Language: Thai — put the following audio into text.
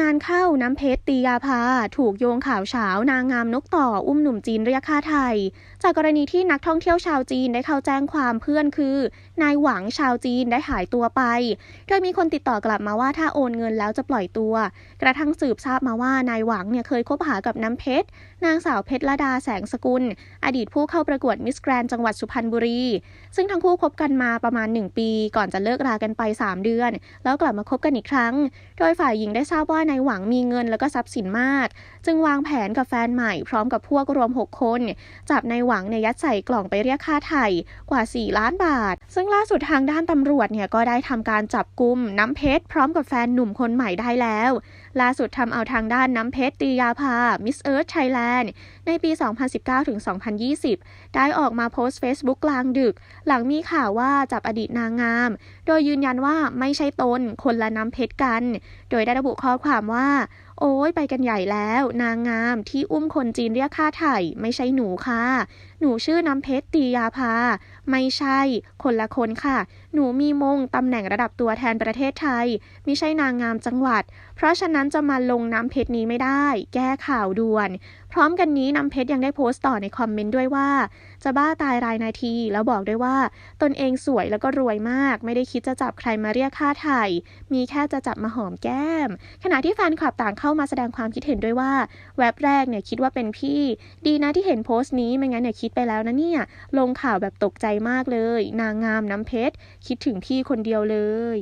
งานเข้าน้ำเพชรตียาพาถูกโยงข่าวเฉานางงามนกต่ออุ้มหนุ่มจีนเรียกค่าไทย จากกรณีที่นักท่องเที่ยวชาวจีนได้เข้าแจ้งความเพื่อนคือ นายหวังชาวจีนได้หายตัวไป โดยมีคนติดต่อกลับมาว่าถ้าโอนเงินแล้วจะปล่อยตัว กระทั่งสืบทราบมาว่านายหวังเนี่ยเคยคบหากับน้ำเพชรนางสาวเพชรละดาแสงสกุล อดีตผู้เข้าประกวดมิสแกรนจังหวัดสุพรรณบุรี ซึ่งทั้งคู่คบกันมาประมาณ 1 ปี ก่อนจะเลิกรากันไป 3 เดือน แล้วกลับมาคบกันอีกครั้ง โดยฝ่ายหญิงได้ทราบว่านายหวังมีเงินแล้วก็ทรัพย์สินมาก จึงวางแผนกับแฟนใหม่พร้อมกับพวกรวม 6 คน จับนายหวังเนี่ยยัดใส่กล่องไปเรียกค่าไถ่กว่า 4 ล้านบาท ซึ่งล่าสุดทางด้านตำรวจเนี่ยก็ได้ทำการจับกุมน้ำเพชรพร้อมกับแฟนหนุ่มคนใหม่ได้แล้ว ล่าสุดทำเอาทางด้านน้ำเพชรตียาภามิสเอิร์ธไทยแลนด์ในปี 2019ถึง2020 ได้ออกมาโพสต์ Facebook กลางดึก หลังมีข่าวว่าจับอดีตนางงาม โดยยืนยันว่าไม่ใช่ตนคนละน้ำเพชรกัน โดยได้ระบุข้อความถามว่า โอ้ยไปกันใหญ่แล้ว นางงามที่อุ้มคนจีนเรียกค่าไถ่ไม่ใช่หนูค่ะ หนูชื่อน้ำเพชรตียาภา ไม่ใช่ คนละคนค่ะ หนูมีมงตำแหน่งระดับตัวแทนประเทศไทย ไม่ใช่นางงามจังหวัด เพราะฉะนั้นจะมาลงน้ำเพชรนี้ไม่ได้ แก้ข่าวด่วน พร้อมกันนี้น้ำเพชรยังได้โพสต์ต่อในคอมเมนต์ด้วยว่า จะบ้าตายรายนาที แล้วบอกด้วยว่า ตนเองสวยแล้วก็รวยมาก ไม่ได้คิดจะจับใครมาเรียกค่าไถ่มีแค่จะจับมาหอมแก้ม ขณะที่แฟนคลับต่างเข้ามาแสดงความคิดเห็นด้วยว่าแว็บแรกเนี่ยคิดว่าเป็นพี่ ดีนะที่เห็นโพสต์นี้ไม่งั้นเนี่ยคิดไปแล้วนะเนี่ยลงข่าวแบบตกใจมากเลย นางงามน้ำเพชร คิดถึงพี่คนเดียวเลย